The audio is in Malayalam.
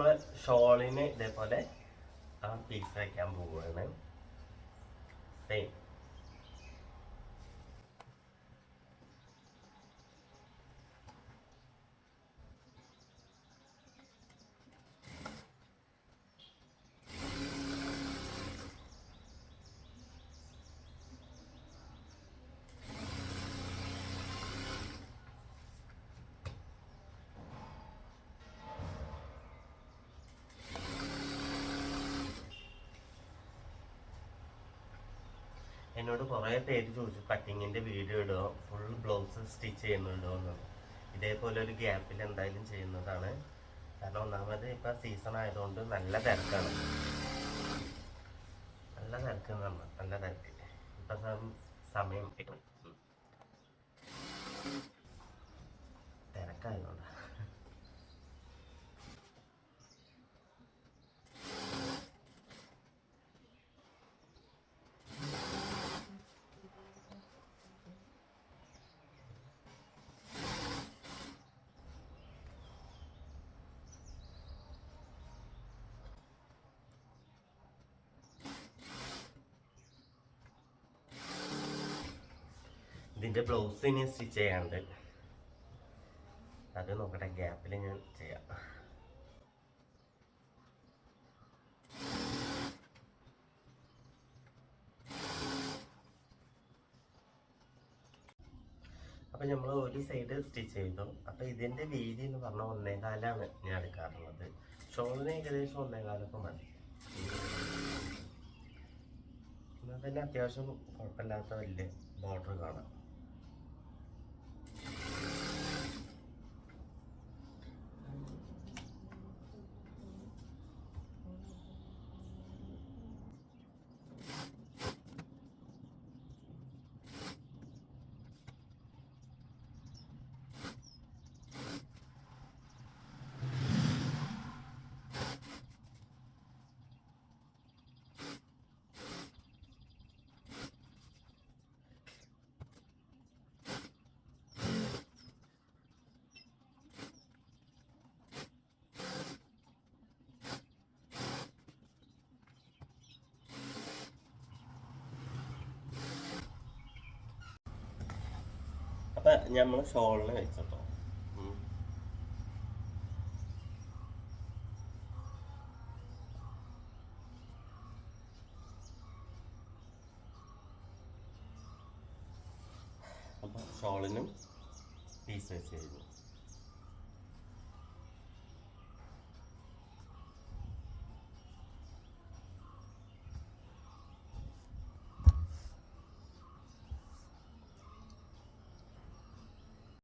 നമ്മൾ ഷോളിന് ഇതേപോലെ ആ പീസ് വയ്ക്കാൻ പോവുകയാണ് സെയിം എന്നോട് കുറേ പേര് ചോദിച്ചു കട്ടിങ്ങിന്റെ വീഡിയോ ഇടുക ഫുൾ ബ്ലൗസ് സ്റ്റിച്ച് ചെയ്യുന്നുണ്ടോ എന്ന്. ഇതേപോലെ ഒരു ഗ്യാപ്പിൽ എന്തായാലും ചെയ്യുന്നതാണ്. കാരണം ഒന്നാമത് ഇപ്പൊ സീസൺ ആയതുകൊണ്ട് നല്ല തിരക്കാണ്. നല്ല തിരക്ക് നല്ല തിരക്ക്. ഇപ്പൊ സമയം. എട്ട് ഇതിന്റെ ബ്ലൗസ് ഇനി സ്റ്റിച്ച് ചെയ്യാണ്ട് അത് നോക്കട്ടെ ഗ്യാപ്പിൽ ഞാൻ ചെയ്യാം. അപ്പൊ നമ്മൾ ഒരു സൈഡ് സ്റ്റിച്ച് ചെയ്തു. അപ്പോൾ ഇതിന്റെ വീതി എന്ന് പറഞ്ഞാൽ ഒന്നേകാലാണ് ഞാൻ എടുക്കാറുള്ളത്. ഷോളിന് ഏകദേശം ഒന്നേകാലൊക്കെ മതി. എന്നാൽ തന്നെ അത്യാവശ്യം കുഴപ്പമില്ലാത്ത വലിയ ബോർഡർ കാണാം. അപ്പൊ നമ്മൾ ഷോളിന് വെച്ചോ അപ്പൊ ഷോളിനും പീസ് വെച്ച് കഴിഞ്ഞു.